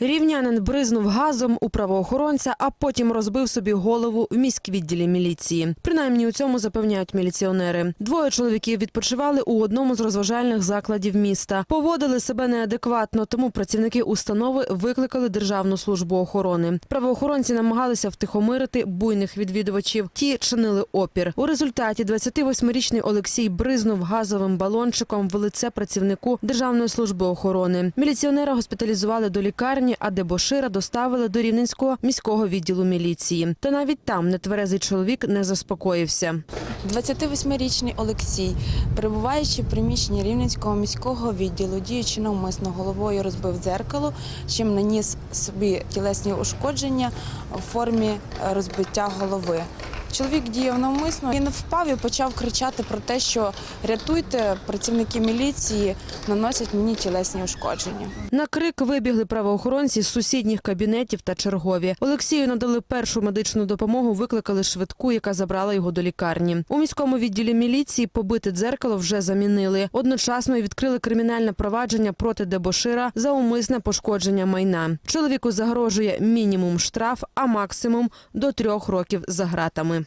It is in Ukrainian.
Рівнянин бризнув газом у правоохоронця, а потім розбив собі голову в міськвідділі міліції. Принаймні у цьому запевняють міліціонери. Двоє чоловіків відпочивали у одному з розважальних закладів міста. Поводили себе неадекватно, тому працівники установи викликали Державну службу охорони. Правоохоронці намагалися втихомирити буйних відвідувачів. Ті чинили опір. У результаті 28-річний Олексій бризнув газовим балончиком в лице працівнику Державної служби охорони. Міліціонера госпіталізували до лікарні, а Дебошира доставили до Рівненського міського відділу міліції. Та навіть там нетверезий чоловік не заспокоївся. 28-річний Олексій, перебуваючи в приміщенні Рівненського міського відділу, діючи навмисно головою розбив дзеркало, чим наніс собі тілесні ушкодження в формі е, розбиття голови. Чоловік діяв навмисно. Він впав і почав кричати про те, що рятуйте, працівники міліції наносять мені тілесні ушкодження. На крик вибігли правоохоронці з сусідніх кабінетів та чергові. Олексію надали першу медичну допомогу, викликали швидку, яка забрала його до лікарні. У міському відділі міліції побите дзеркало вже замінили. Одночасно відкрили кримінальне провадження проти Дебошира за умисне пошкодження майна. Чоловіку загрожує мінімум штраф, а максимум до трьох років за ґратами.